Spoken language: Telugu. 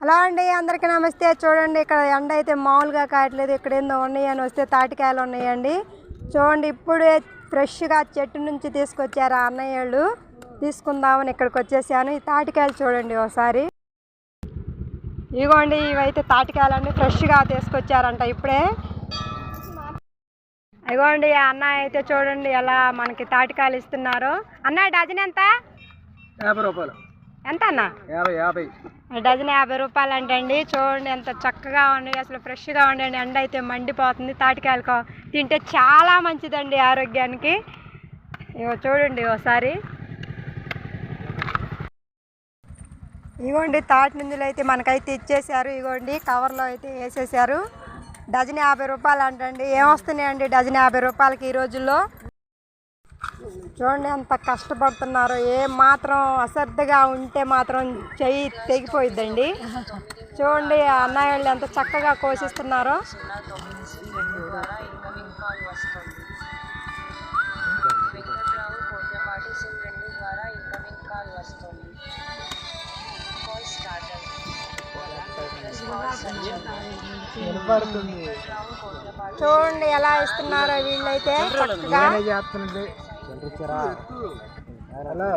అలా అండి అందరికీ నమస్తే. చూడండి ఇక్కడ ఎండ అయితే మామూలుగా కాయట్లేదు. ఇక్కడ ఏందో ఉన్నాయని వస్తే తాటికాయలు ఉన్నాయండి. చూడండి ఇప్పుడే ఫ్రెష్గా చెట్టు నుంచి తీసుకొచ్చారు ఆ తీసుకుందామని ఇక్కడికి వచ్చేసాను. ఈ తాటికాయలు చూడండి ఒకసారి ఇగోండి ఇవైతే తాటికాయలు అండి ఫ్రెష్గా తీసుకొచ్చారంట ఇప్పుడే. ఇగోండి అన్న అన్నయ్య అయితే చూడండి ఎలా మనకి తాటికాయలు ఇస్తున్నారు. అన్నయ్య డజన్ ఎంత? యాభై రూపాయలు. ఎంత అన్న? యాభై యాభై. డజన్ యాభై రూపాయలు అంటండి చూడండి ఎంత చక్కగా ఉన్నాయి అసలు ఫ్రెష్గా ఉండండి. ఎండ అయితే మండిపోతుంది. తాటికాయలు కో- తింటే చాలా మంచిదండి ఆరోగ్యానికి. ఇగో చూడండి ఒకసారి ఇగోండి తాటి నిందులు అయితే మనకైతే ఇచ్చేసారు ఇగోండి కవర్లో అయితే వేసేసారు డజన్ యాభై రూపాయలు అంటండి ఏమొస్తున్నాయండి డజన్ యాభై రూపాయలకి ఈ రోజుల్లో? చూడండి ఎంత కష్టపడుతున్నారో ఏ మాత్రం అశ్రద్ధగా ఉంటే మాత్రం చెయ్యి తెగిపోయిద్దండి. చూడండి ఆ అన్నయ్య వాళ్ళు ఎంత చక్కగా కోసిస్తున్నారో. చూడండి ఎలా ఇస్తున్నారో వీళ్ళైతే చక్కగా. హలో.